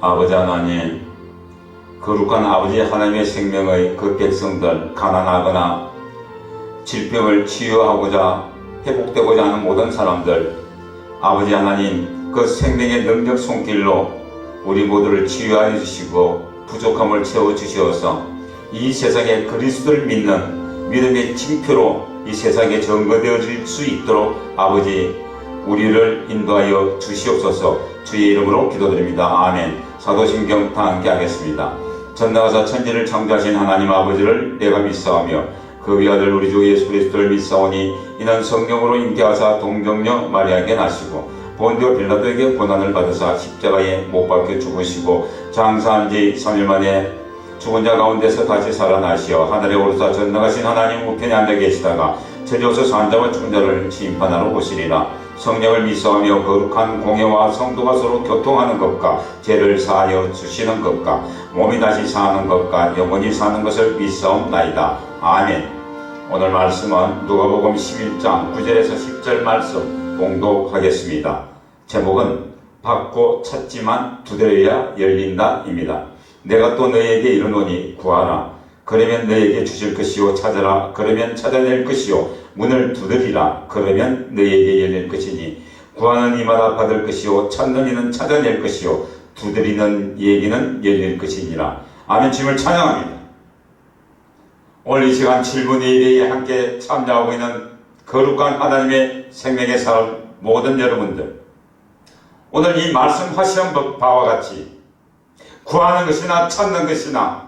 아버지 하나님, 거룩한 아버지 하나님의 생명의 그 백성들, 가난하거나 질병을 치유하고자 회복되고자 하는 모든 사람들, 아버지 하나님, 그 생명의 능력 손길로 우리 모두를 치유하여 주시고 부족함을 채워 주시어서 이 세상에 그리스도를 믿는 믿음의 징표로 이 세상에 증거되어질 수 있도록 아버지 우리를 인도하여 주시옵소서 주의 이름으로 기도드립니다. 아멘. 사도신경 다 함께 하겠습니다. 전나가사 천지를 창조하신 하나님 아버지를 내가 믿사오며 그 위아들 우리 주 예수 그리스도를 믿사오니 이는 성령으로 인계하사 동정녀 마리아에게 나시고 본디오 빌라도에게 고난을 받으사 십자가에 못 박혀 죽으시고 장사한 지 3일 만에 죽은 자 가운데서 다시 살아나시어 하늘에 오르사 전능하신 하나님 우편에 앉아 계시다가 저리오서 산자와 죽은 자를 심판하러 오시리라 성령을 믿사하며 거룩한 공예와 성도가 서로 교통하는 것과 죄를 사하여 주시는 것과 몸이 다시 사는 것과 영원히 사는 것을 믿사옵나이다 아멘 오늘 말씀은 누가복음 11장 9절에서 10절 말씀 공독하겠습니다 제목은 받고 찾지만 두드려야 열린다입니다. 내가 또 너에게 이르노니 구하라. 그러면 너에게 주실 것이요 찾아라. 그러면 찾아낼 것이요 문을 두드리라. 그러면 너에게 열릴 것이니 구하는 이마다 받을 것이요 찾는 이는 찾아낼 것이요 두드리는 얘기는 열릴 것이니라. 아멘 주님을 찬양합니다. 오늘 이 시간 7분 예배에 함께 참여하고 있는 거룩한 하나님의 생명의 사람 모든 여러분들 오늘 이 말씀하시는 법 바와 같이 구하는 것이나 찾는 것이나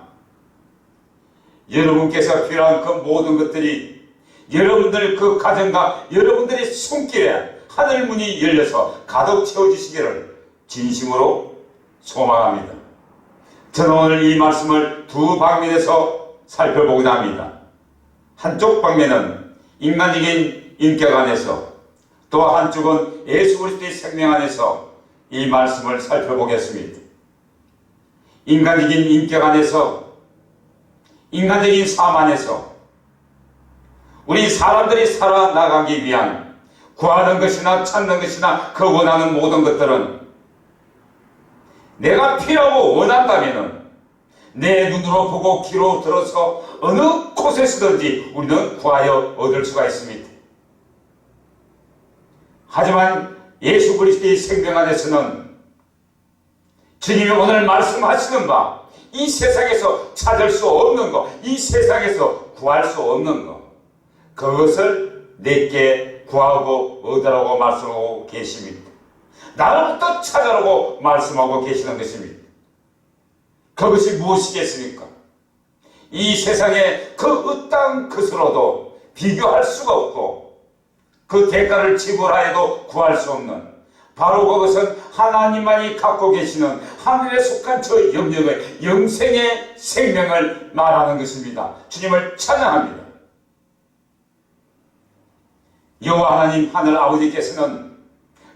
여러분께서 필요한 그 모든 것들이 여러분들 그 가정과 여러분들의 손길에 하늘 문이 열려서 가득 채워주시기를 진심으로 소망합니다. 저는 오늘 이 말씀을 두 방면에서 살펴보고자 합니다. 한쪽 방면은 인간적인 인격 안에서 또 한쪽은 예수 그리스도의 생명 안에서 이 말씀을 살펴보겠습니다. 인간적인 인격 안에서 인간적인 삶 안에서 우리 사람들이 살아나가기 위한 구하는 것이나 찾는 것이나 그 원하는 모든 것들은 내가 필요하고 원한다면은 내 눈으로 보고 귀로 들어서 어느 곳에서든지 우리는 구하여 얻을 수가 있습니다. 하지만 예수 그리스도의 생명 안에서는 주님이 오늘 말씀하시는 바, 이 세상에서 찾을 수 없는 것, 이 세상에서 구할 수 없는 것, 그것을 내게 구하고 얻으라고 말씀하고 계십니다. 나로부터 찾아라고 말씀하고 계시는 것입니다. 그것이 무엇이겠습니까? 이 세상에 그 어떠한 것으로도 비교할 수가 없고 그 대가를 지불하여도 구할 수 없는 바로 그것은 하나님만이 갖고 계시는 하늘에 속한 저 영역의 영생의 생명을 말하는 것입니다. 주님을 찬양합니다. 여호와 하나님 하늘 아버지께서는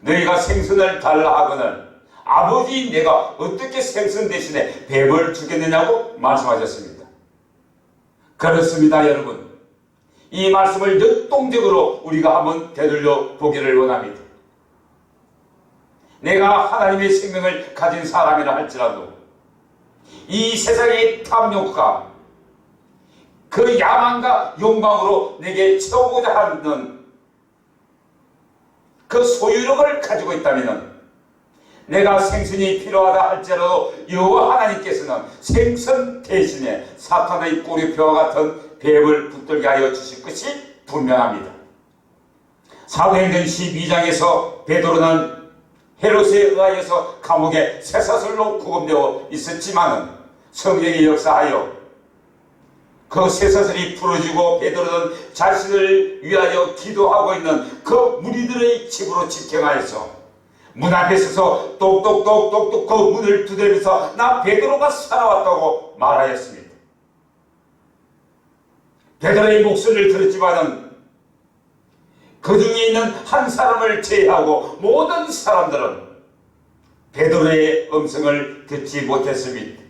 너희가 생선을 달라 하거늘 아버지 내가 어떻게 생선 대신에 뱀을 주겠느냐고 말씀하셨습니다. 그렇습니다 여러분. 이 말씀을 역동적으로 우리가 한번 되돌려 보기를 원합니다. 내가 하나님의 생명을 가진 사람이라 할지라도 이 세상의 탐욕과 그 야망과 욕망으로 내게 채우고자 하는 그 소유력을 가지고 있다면 내가 생선이 필요하다 할지라도 여호와 하나님께서는 생선 대신에 사탄의 꼬리표와 같은 뱀을 붙들게 하여 주실 것이 분명합니다. 사도행전 12장에서 베드로는 헤롯에 의하여서 감옥에 쇠사슬로 구금되어 있었지만은 성령이 역사하여 그 쇠사슬이 풀어지고 베드로는 자신을 위하여 기도하고 있는 그 무리들의 집으로 집행하여서 문 앞에 서서 똑똑똑똑똑 그 문을 두드리면서 나 베드로가 살아왔다고 말하였습니다. 베드로의 목소리를 들었지만은 그 중에 있는 한 사람을 제외하고 모든 사람들은 베드로의 음성을 듣지 못했습니다.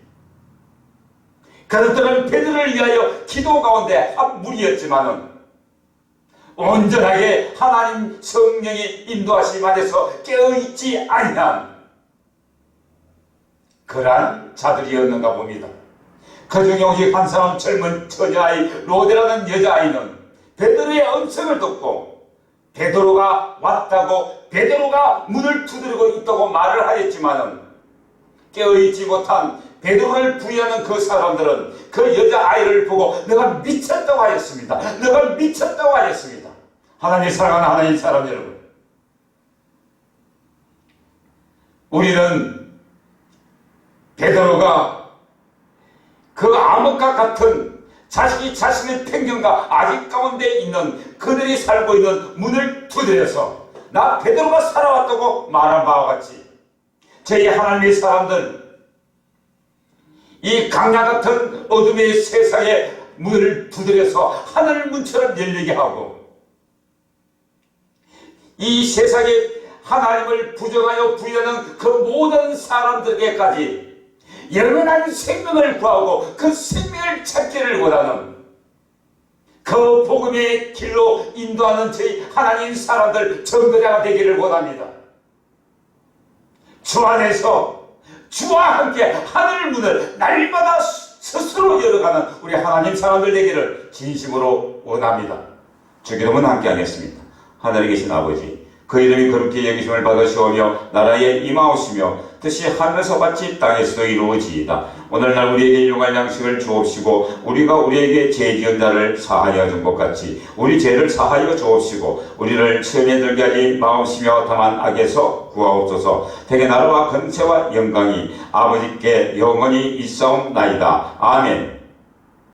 그들은 베드로를 위하여 기도 가운데 한 무리였지만은 온전하게 하나님 성령의 인도하심 안에서 깨어있지 아니한 그러한 자들이었는가 봅니다. 그 중에 오직 한 사람 젊은 처녀아이 로데라는 여자아이는 베드로의 음성을 듣고 베드로가 왔다고 베드로가 문을 두드리고 있다고 말을 하였지만은 깨어있지 못한 베드로를 부인하는 그 사람들은 그 여자 아이를 보고 내가 미쳤다고 하였습니다. 내가 미쳤다고 하였습니다. 하나님 사랑하는 하나님 사람 여러분. 우리는 베드로가 그 암흑과 같은 자식이 자신의 편견과 아직 가운데 있는 그들이 살고 있는 문을 두드려서 나 베드로가 살아왔다고 말한 바와 같이 저희 하나님의 사람들 이 강야 같은 어둠의 세상에 문을 두드려서 하늘 문처럼 열리게 하고 이 세상에 하나님을 부정하여 부인하는 그 모든 사람들에게까지 영원한 생명을 구하고 그 생명을 찾기를 원하는 그 복음의 길로 인도하는 저희 하나님 사람들 전도자가 되기를 원합니다. 주 안에서 주와 함께 하늘 문을 날마다 스스로 열어가는 우리 하나님 사람들 되기를 진심으로 원합니다. 주기도문 함께 하겠습니다. 하늘에 계신 아버지 그 이름이 그렇게 여기심을 받으시오며 나라에 임하오시며 뜻이 하늘에서 같이 땅에서도 이루어지이다. 오늘날 우리에게 일용할 양식을 주옵시고 우리가 우리에게 죄 지은 자를 사하여 준 것 같이 우리 죄를 사하여 주옵시고 우리를 시험에 들게 하지 마옵시며 다만 악에서 구하옵소서 대개 나라와 근세와 영광이 아버지께 영원히 있사옵나이다. 아멘